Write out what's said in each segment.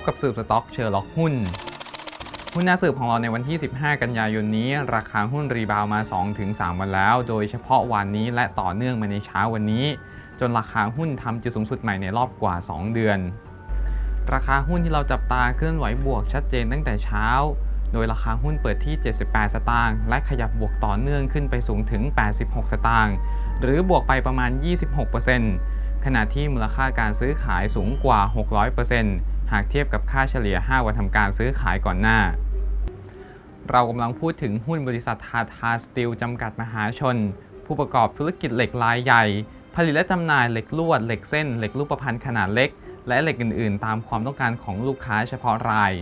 บกับสืบสต็อกเชอร์ล็อกหุ้น หุ้นน้าสืบของเราในวันที่ 15 กันยายนนี้ ราคาหุ้นรีบาวมา 2-3 วันแล้ว โดยเฉพาะวันนี้และต่อเนื่องมาในเช้าวันนี้ จนราคาหุ้นทำจุดสูงสุดใหม่ในรอบกว่า 2 เดือน ราคาหุ้นที่เราจับตาเคลื่อนไหวบวกชัดเจนตั้งแต่เช้า โดยราคาหุ้นเปิดที่ 78 สตางค์และขยับบวกต่อเนื่องขึ้นไปสูงถึง 86 สตางค์หรือบวกไปประมาณ 26%ขณะที่มูลค่าการซื้อขายสูงกว่า 600% หากเทียบกับค่าเฉลี่ย 5 วันทำการซื้อขายก่อนหน้า เรากำลังพูดถึงหุ้นบริษัททาทาสตีลจำกัดมหาชน ผู้ประกอบธุรกิจเหล็กรายใหญ่ ผลิตและจำหน่ายเหล็กลวด เหล็กเส้น เหล็กรูปพรรณขนาดเล็ก และเหล็กอื่น ๆ ตามความต้องการของลูกค้าเฉพาะราย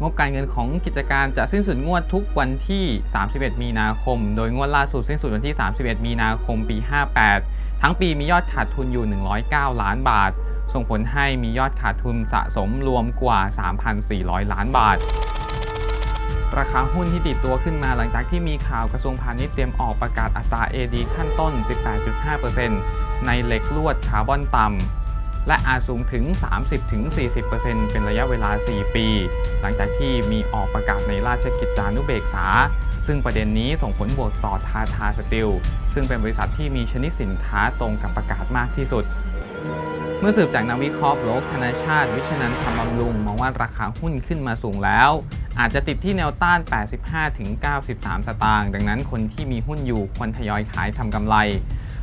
งบการเงินของกิจการจะสิ้นสุดงวดทุกวันที่ 31 มีนาคม โดยงวดล่าสุดสิ้นสุดวันที่ 31 มีนาคม ปี 58 ทั้งปีมียอดขาดทุนอยู่ 109 ล้านบาท ส่งผลให้มียอดขาดทุนสะสมรวมกว่า 3,400 ล้านบาท ราคาหุ้นที่ติดตัวขึ้นมาหลังจากที่มีข่าวกระทรวงพาณิชย์เตรียมออกประกาศอัตรา AD ขั้นต้น 18.5%ในเหล็กลวดคาร์บอนต่ำและอาจสูงถึง 30-40%เป็นระยะเวลา 4 ปี หลังจากที่มีออกประกาศในราชกิจจานุเบกษา ซึ่งประเด็นนี้ส่งผลบวกต่อทาทาสติล ซึ่งเป็นบริษัทที่มีชนิดสินค้าตรงกับประกาศมากที่สุด เมื่อสืบจากนักวิเคราะห์โลกธนาชาติ วิชนันท์ธรรมบำรุง มองว่าราคาหุ้นขึ้นมาสูงแล้ว อาจจะติดที่แนวต้าน 85-93 สตางค์ดังนั้นคนที่มีหุ้นอยู่ควรทยอยขายทำกำไร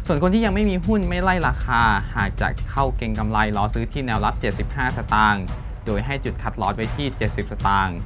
ส่วนคนที่ยังไม่มีหุ้นไม่ไล่ราคา หากจะเข้าเก็งกำไรรอซื้อที่แนวรับ 75 สตางค์โดยให้จุดคัดลอสไว้ที่ 70 สตางค์